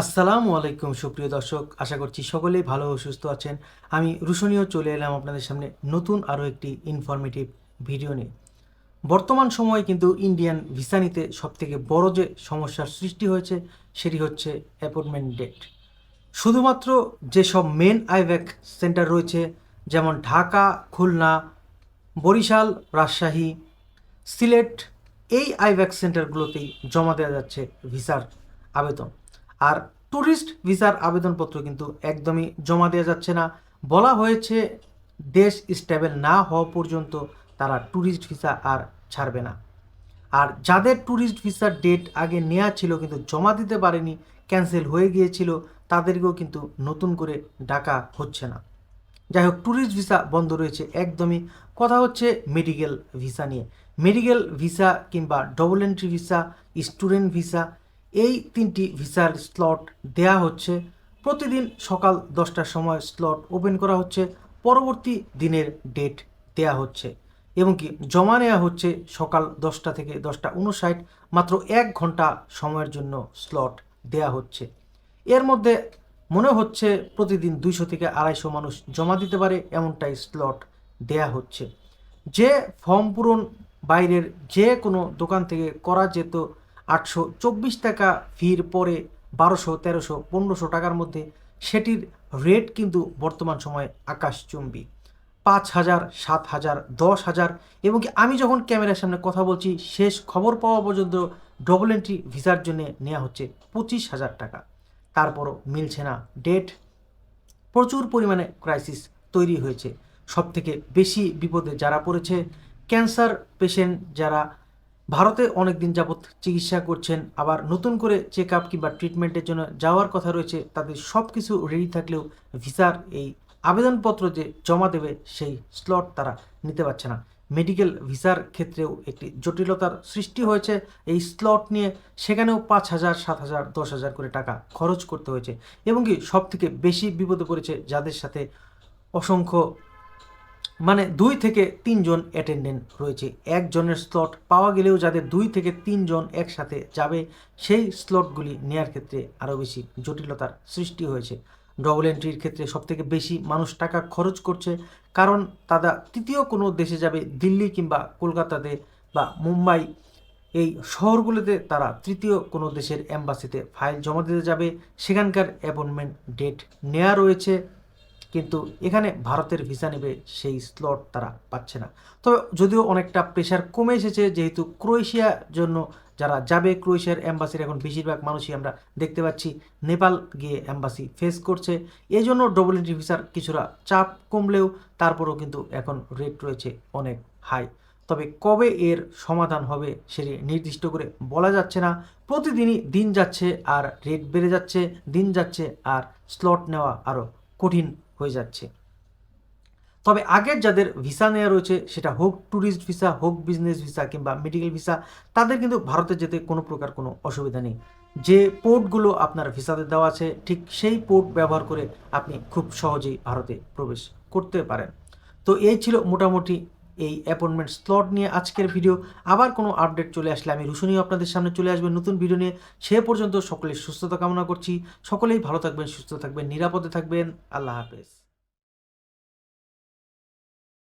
আসসালামু আলাইকুম, সুপ্রিয় দর্শক। আশা করছি সকলেই ভালো ও সুস্থ আছেন। আমি রুশনীয় চলে এলাম আপনাদের সামনে নতুন আরও একটি ইনফরমেটিভ ভিডিও নিয়ে। বর্তমান সময়ে কিন্তু ইন্ডিয়ান ভিসা নিতে সবথেকে বড় যে সমস্যার সৃষ্টি হয়েছে, সেটি হচ্ছে অ্যাপয়েন্টমেন্ট ডেট শুধুমাত্র যেসব মেন আইভ্যাক সেন্টার রয়েছে, যেমন ঢাকা, খুলনা, বরিশাল, রাজশাহী, সিলেট, এই আইভ্যাক সেন্টারগুলোতেই জমা দেওয়া যাচ্ছে ভিসার আবেদন। আর ট্যুরিস্ট ভিসার আবেদনপত্র কিন্তু একদমই জমা দেওয়া যাচ্ছে না। বলা হয়েছে, দেশ স্টেবল না হওয়া পর্যন্ত তারা ট্যুরিস্ট ভিসা আর ছাড়বে না। আর যাদের ট্যুরিস্ট ভিসার ডেট আগে নেওয়া ছিল কিন্তু জমা দিতে পারেনি, ক্যান্সেল হয়ে গিয়েছিল, তাদেরকেও কিন্তু নতুন করে ডাকা হচ্ছে না। যাই হোক ট্যুরিস্ট ভিসা বন্ধ রয়েছে একদমই। কথা হচ্ছে মেডিকেল ভিসা নিয়ে। মেডিকেল ভিসা কিংবা double entry visa student visa এই তিনটি ভিসার স্লট দেয়া হচ্ছে। প্রতিদিন সকাল দশটার সময় স্লট ওপেন করা হচ্ছে। পরবর্তী দিনের ডেট দেয়া হচ্ছে। এবং কি, জমা নেওয়া হচ্ছে সকাল দশটা থেকে দশটা উনষাট মাত্র এক ঘণ্টা সময়ের জন্য স্লট দেয়া হচ্ছে। এর মধ্যে মনে হচ্ছে প্রতিদিন দুইশো থেকে আড়াইশো মানুষ জমা দিতে পারে এমনটাই স্লট দেয়া হচ্ছে। যে ফর্ম পূরণ বাইরের যে কোনো দোকান থেকে করা যেত আটশো চব্বিশ টাকা ফির পরে বারোশো, তেরোশো, পনেরোশো টাকার মধ্যে সেটির রেট কিন্তু বর্তমান সময়ে আকাশচুম্বী। পাঁচ হাজার, সাত হাজার, দশ হাজার এবং কি আমি যখন ক্যামেরার সামনে কথা বলছি, শেষ খবর পাওয়া পর্যন্ত ডবল এন্ট্রি ভিসার জন্য নেওয়া হচ্ছে পঁচিশ হাজার টাকা। তারপরও মিলছে না ডেট প্রচুর পরিমাণে ক্রাইসিস তৈরি হয়েছে। সব থেকে বেশি বিপদে যারা পড়েছে ক্যান্সার পেশেন্ট যারা ভারতে অনেক দিন যাবৎ চিকিৎসা করছেন, আবার নতুন করে চেক আপ কিংবা ট্রিটমেন্টের জন্য যাওয়ার কথা রয়েছে, তাদের সব কিছু রেডি থাকলেও ভিসার এই আবেদনপত্র যে জমা দেবে সেই স্লট তারা নিতে পারছে না। মেডিকেল ভিসার ক্ষেত্রেও একটি জটিলতার সৃষ্টি হয়েছে, এই স্লট নিয়ে সেখানেও পাঁচ হাজার, সাত হাজার, দশ হাজার করে টাকা খরচ করতে হয়েছে। এবং কি সব থেকে বেশি বিপদে পড়েছে যাদের সাথে অসংখ্য মানে দুই থেকে তিনজন অ্যাটেন্ডেন্ট রয়েছে। একজনের স্লট পাওয়া গেলেও যাদের দুই থেকে তিনজন একসাথে যাবে, সেই স্লটগুলি নেয়ার ক্ষেত্রে আরও বেশি জটিলতার সৃষ্টি হয়েছে। ডবল এন্ট্রির ক্ষেত্রে সবথেকে বেশি মানুষ টাকা খরচ করছে, কারণ তারা তৃতীয় কোনো দেশে যাবে, দিল্লি কিংবা কলকাতাতে বা মুম্বাই, এই শহরগুলোতে তারা তৃতীয় কোনো দেশের অ্যাম্বাসিতে ফাইল জমা দিতে যাবে। সেখানকার অ্যাপয়েন্টমেন্ট ডেট নেওয়া রয়েছে। কিন্তু এখানে ভারতের ভিসা নেবে সেই স্লট তারা পাচ্ছে না। তবে যদিও অনেকটা প্রেশার কমে এসেছে, যেহেতু ক্রোয়েশিয়ার জন্য যারা যাবে, ক্রোয়েশিয়ার অ্যাম্বাসির এখন বেশিরভাগ মানুষই আমরা দেখতে পাচ্ছি, নেপাল গিয়ে অ্যাম্বাসি ফেস করছে। এই জন্য ডবল এন্ট্রি ভিসার কিছুটা চাপ কমলেও তারপরেও কিন্তু এখন রেট রয়েছে অনেক হাই তবে কবে এর সমাধান হবে সেটি নির্দিষ্ট করে বলা যাচ্ছে না। প্রতিদিনই দিন যাচ্ছে আর রেট বেড়ে যাচ্ছে, দিন যাচ্ছে আর স্লট নেওয়া আরও কঠিন হয়ে যাচ্ছে। তবে আগের যাদের ভিসা নেওয়া রয়েছে, সেটা হোক ট্যুরিস্ট ভিসা হোক বিজনেস ভিসা কিংবা মেডিকেল ভিসা তাদের কিন্তু ভারতে যেতে কোনো প্রকার কোনো অসুবিধা নেই। যে পোর্টগুলো আপনার ভিসাতে দেওয়া আছে, ঠিক সেই পোর্ট ব্যবহার করে আপনি খুব সহজেই ভারতে প্রবেশ করতে পারেন। তো এই ছিল মোটামুটি এই অ্যাপয়েন্টমেন্ট স্লট নিয়ে আজকের ভিডিও আবার কোনো আপডেট চলে আসলে আমি রুশনীয় আপনাদের সামনে চলে আসবেন নতুন ভিডিও নিয়ে। সে পর্যন্ত সকলের সুস্থতা কামনা করছি। সকলেই ভালো থাকবেন, সুস্থ থাকবেন, নিরাপদে থাকবেন। আল্লাহ হাফেজ।